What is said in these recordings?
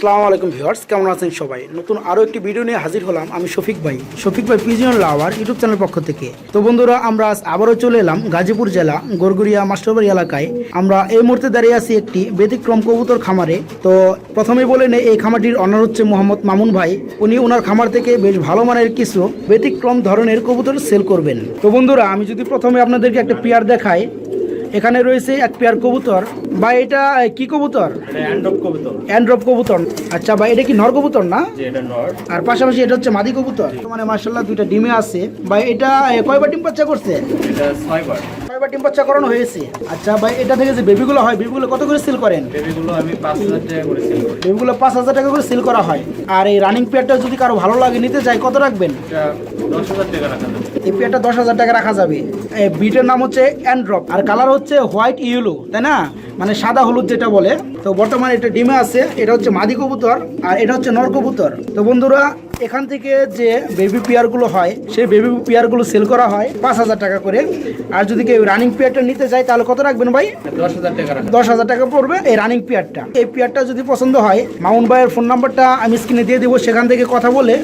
আসসালামু আলাইকুম ভিউয়ার্স, কেমন আছেন সবাই? নতুন আরও একটি ভিডিও নিয়ে হাজির হলাম আমি শফিক ভাই। শফিক ভাই পিজিয়ন লাওয়ার ইউটিউব চ্যানেল পক্ষ থেকে। তো বন্ধুরা, আমরা আজ আবারও চলে এলাম গাজীপুর জেলা, গড়গুড়িয়া, মাস্টারবাড়ি এলাকায়। আমরা এই মুহূর্তে দাঁড়িয়ে আছি একটি ব্যতিক্রম কবুতর খামারে। তো প্রথমেই বলে নেই, এই খামারটির অনার হচ্ছে মোহাম্মদ মামুন ভাই। উনি ওনার খামার থেকে বেশ ভালো মানের কিছু ব্যতিক্রম ধরনের কবুতর সেল করবেন। তো বন্ধুরা, আমি যদি প্রথমে আপনাদেরকে একটা পেয়ার দেখাই এখানে রয়েছে এক পেয়ার কবুতর। বা এটা কি কবুতর? অ্যান্ড্রপ কবুতর। কবুতর। আচ্ছা ভাই এটা কি নর কবুতর না? আর পাশাপাশি এটা হচ্ছে মাদি কবুতর। মানে মার্শাল্লাহ দুইটা ডিমে আছে। ভাই এটা কয়বার ডিম বাচ্চা করছে? এটা ছয়বার। কয়বার ডিম বাচ্চা করানো হয়েছে। আচ্ছা ভাই এটা থেকে যে বেবিগুলো হয় বেবিগুলো কত করে সেল করেন? বেবিগুলো আমি পাঁচ হাজার টাকা করে সেল করি। বেবিগুলো পাঁচ হাজার টাকা করে সেল করা হয়। আর এই রানিং পেয়ারটা যদি কারও ভালো লাগে নিতে চাই কত রাখবেন? দশ হাজার টাকা রাখা এই পেয়ারটা দশ হাজার টাকা রাখা যাবে। বিটের নাম হচ্ছে অ্যান্ড্রপ আর কালার হচ্ছে হোয়াইট ইয়েলো তাই না? মানে সাদা হলুদ যেটা বলে। তো বর্তমানে এটা ডিমে আছে, এটা হচ্ছে মাদি কবুতর, আর এটা হচ্ছে নর কবুতর। তো বন্ধুরা এখান থেকে যে বেবি পেয়ারগুলো হয় সেই বেবি পেয়ারগুলো সেল করা হয় পাঁচ হাজার টাকা করে। আর যদি কেউ রানিং পেয়ারটা নিতে চায় তাহলে কত রাখবেন ভাই? দশ হাজার টাকা দশ হাজার টাকা পড়বে এই রানিং পেয়ারটা এই পেয়ারটা যদি পছন্দ হয় মামুন ভাইয়ের ফোন নাম্বারটা আমি স্ক্রিনে দিয়ে দেবো সেখান থেকে কথা বলে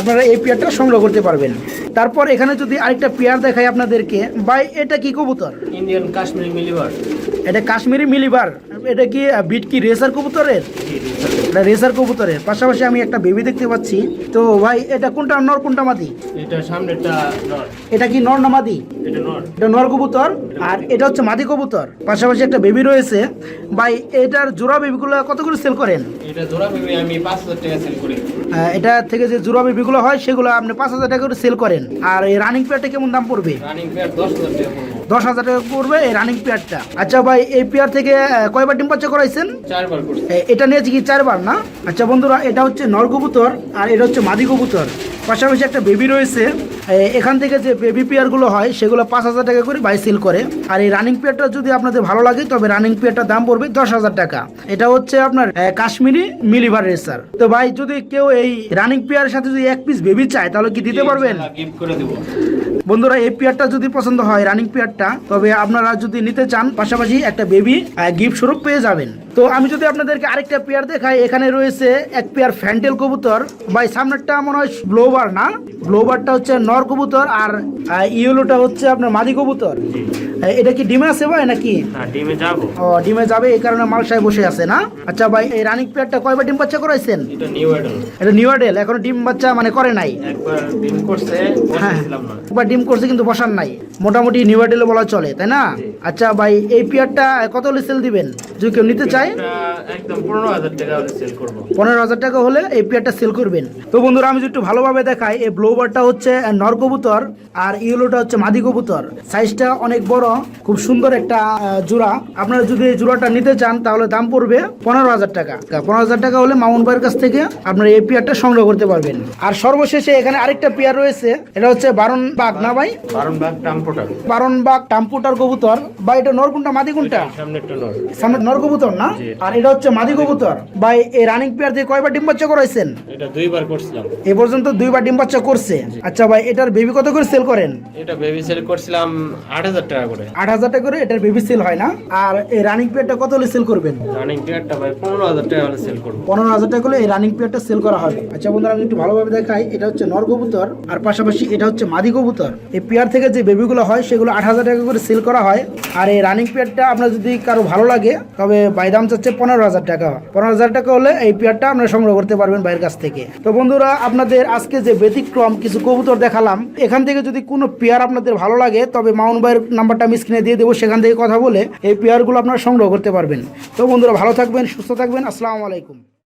আপনারা এই পেয়ারটা সংগ্রহ করতে পারবেন। তারপর এখানে যদি আরেকটা পেয়ার দেখাই আপনাদেরকে ভাই এটা কি কবুতর? ইন্ডিয়ান কাশ্মীরি মিলিবার এটা কাশ্মীরি মিলিবার। এটা কি বিট কি রেসার কবুতরের? এটা রেসার কবুতরের। পাশাপাশি আমি একটা বেবি দেখতে পাচ্ছি। তো ভাই এটা কোনটা নর কোনটা মাদি? এটা সামনেটা নর। এটা কি নর না মাদি? এটা নর। এটা নর কবুতর। আর এটা হচ্ছে মাদি কবুতর। পাশাপাশি একটা বেবি রয়েছে। ভাই এটার জোড়া বেবিগুলো কত করে সেল করেন? এটা জোড়া বেবি আমি পাঁচ হাজার টাকা সেল করি। এটা থেকে যে জোড়া বেবিগুলো হয় সেগুলো আপনি পাঁচ হাজার টাকা করে সেল করেন। আর এই রানিং পেয়ারটা কেমন দাম পড়বে? রানিং পেয়ার দশ হাজার টাকা পড়ব। দশ হাজার টাকা পড়বে এই রানিং পেয়ারটা আচ্ছা ভাই এই পেয়ার থেকে কয়বার ডিম বাচ্চা করাইছেন? চারবার এটা নিয়েছি কি চারবার না? আচ্ছা বন্ধুরা এটা হচ্ছে নর কবুতর আর এটা হচ্ছে মাদি কবুতর। পাশাপাশি একটা বেবি রয়েছে। এখান থেকে যে বেবি পেয়ারগুলো হয় সেগুলো পাঁচ হাজার টাকা করে বাই সেল করে। আর এই রানিং পেয়ারটা যদি আপনাদের ভালো লাগে তবে রানিং পেয়ারটার দাম পড়বে দশ হাজার টাকা। এটা হচ্ছে আপনার কাশ্মীরি মিলিভার রেসার তো ভাই যদি কেউ এই রানিং পেয়ারের সাথে যদি এক পিস বেবি চায় তাহলে কি দিতে পারবেন? করে দেবো। বন্ধুরা এই পেয়ারটা যদি পছন্দ হয় রানিং পেয়ারটা তবে আপনারা যদি নিতে চান পাশাপাশি একটা বেবি গিফট স্বরূপ পেয়ে যাবেন। তো আমি যদি আপনাদেরকে আরেকটা পেয়ার দেখাই এখানে রয়েছে এক পেয়ার ফ্যান্টেল কবুতর। ভাই সামনেরটা মনে হয় ব্লোবার না? ব্লোবারটা হচ্ছে নর কবুতর আর ইয়েলোটা হচ্ছে আপনার মাদি কবুতর। এটা কি ডিমে আছে ভাই নাকি? ডিমে যাব। ও ডিমে যাবে এই কারণে মালসায় বসে আছে না? আচ্ছা ভাই এই রানিং পেয়ারটা কয়বার ডিম বাচ্চা করাইছেন? এটা নিউ অ্যাডাল এটা নিউ আডেল এখনও ডিম বাচ্চা মানে করে নাই। একবার ডিম করছে হ্যাঁ। বসেছিলাম না। একবার ডিম করছে কিন্তু বসার নাই। মোটামুটি নিউ বলা চলে তাই না? আচ্ছা ভাই এই পেয়ারটা কত হলে সেল দিবেন? যদি কেউ নিতে চায়? একদম পনেরো হাজার টাকা হলে সেল করব। পনেরো হাজার টাকা হলে এই পেয়ারটা সেল করবেন। তো বন্ধুরা আমি যদি একটু ভালোভাবে দেখাই এই ব্লোবারটা হচ্ছে নর কবুতর আর ইয়েলোটা হচ্ছে মাদি কবুতর। সাইজটা অনেক বড় খুব সুন্দর একটা জোড়া। আপনারা যদি এই জোড়াটা নিতে চান তাহলে দাম পড়বে পনেরো হাজার টাকা। পনেরো হাজার টাকা হলে মামুন ভাইয়ের কাছ থেকে আপনারা এই পেয়ারটা সংগ্রহ করতে পারবেন। আর সর্বশেষে এখানে আরেকটা পেয়ার রয়েছে এটা হচ্ছে বারণ বাঘ না ভাই? বারণ বাঘ টাম্পুটার কবুতর। বা এটা নর কোনটা মাদি কোনটা? সামনে নর কবুতর না? আর এটা হচ্ছে মাদি কবুতর। ভাই এই রানিং পেয়ার দিয়ে কয়বার ডিম বাচ্চা করাইছেন? এটা দুইবার করছিলাম। এ পর্যন্ত দুইবার ডিম বাচ্চা করছে। আচ্ছা ভাই এটার বেবি কত করে সেল করেন? এটা বেবি সেল করছিলাম আট হাজার টাকা করে। আট হাজার টাকা করে এটার বেবি সেল হয় না? আর এই রানিং পেয়ারটা কত হলে সেল করবেন? রানিং পেয়ারটা ভাই পনেরো হাজার টাকা হলে সেল করব। পনেরো টাকা হলে এই রানিং পেয়ারটা সেল করা হবে। আচ্ছা বন্ধুরা আমি একটু ভালোভাবে দেখাই। এটা হচ্ছে নর কবুতর আর পাশাপাশি এটা হচ্ছে মাদি কবুতর। এই পেয়ার থেকে যে বেবিগুলো হয় সেগুলো আট হাজার টাকা করে সেল করা হয়। আর এই রানিং পেয়ারটা আপনার যদি কারও ভালো লাগে তবে বাই দাম চাচ্ছে পনেরো হাজার টাকা। পনেরো হাজার টাকা হলে এই পেয়ারটা আপনারা সংগ্রহ করতে পারবেন বাইরের কাছ থেকে। তো বন্ধুরা, আপনাদের আজকে যে ব্যতিক্রম কিছু কবুতর দেখালাম, এখান থেকে যদি কোনো পেয়ার আপনাদের ভালো লাগে, তবে মাউন্ট ভাইয়ের নাম্বারটা আমি স্ক্রিনে দিয়ে দেবো, সেখান থেকে কথা বলে এই পেয়ারগুলো আপনারা সংগ্রহ করতে পারবেন। তো বন্ধুরা, ভালো থাকবেন, সুস্থ থাকবেন, আসসালামু আলাইকুম।